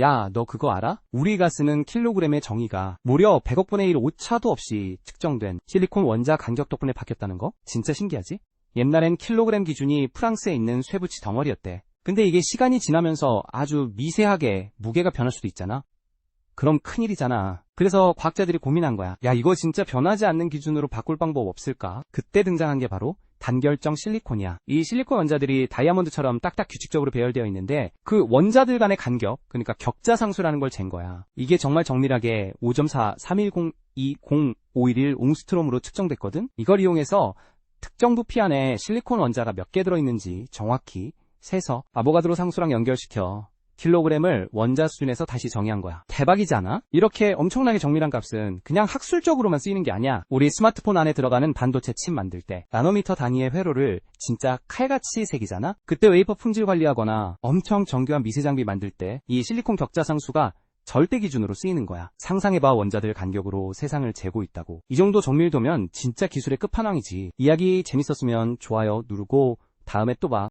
야, 너 그거 알아? 우리가 쓰는 킬로그램의 정의가 무려 100억분의 1 오차도 없이 측정된 실리콘 원자 간격 덕분에 바뀌었다는 거? 진짜 신기하지? 옛날엔 킬로그램 기준이 프랑스에 있는 쇠붙이 덩어리였대. 근데 이게 시간이 지나면서 아주 미세하게 무게가 변할 수도 있잖아. 그럼 큰일이잖아. 그래서 과학자들이 고민한 거야. 야, 이거 진짜 변하지 않는 기준으로 바꿀 방법 없을까? 그때 등장한 게 바로 단결정 실리콘이야. 이 실리콘 원자들이 다이아몬드처럼 딱딱 규칙적으로 배열되어 있는데 그 원자들 간의 간격, 그러니까 격자 상수라는 걸 잰 거야. 이게 정말 정밀하게 5.4 3102051 옹스트롬으로 측정됐거든. 이걸 이용해서 특정 부피 안에 실리콘 원자가 몇 개 들어있는지 정확히 세서 아보가드로 상수랑 연결시켜 킬로그램을 원자 수준에서 다시 정의한 거야. 대박이지 않아? 이렇게 엄청나게 정밀한 값은 그냥 학술적으로만 쓰이는 게 아니야. 우리 스마트폰 안에 들어가는 반도체 칩 만들 때 나노미터 단위의 회로를 진짜 칼같이 새기잖아? 그때 웨이퍼 품질 관리하거나 엄청 정교한 미세 장비 만들 때 이 실리콘 격자 상수가 절대 기준으로 쓰이는 거야. 상상해봐 원자들 간격으로 세상을 재고 있다고. 이 정도 정밀도면 진짜 기술의 끝판왕이지. 이야기 재밌었으면 좋아요 누르고 다음에 또 봐.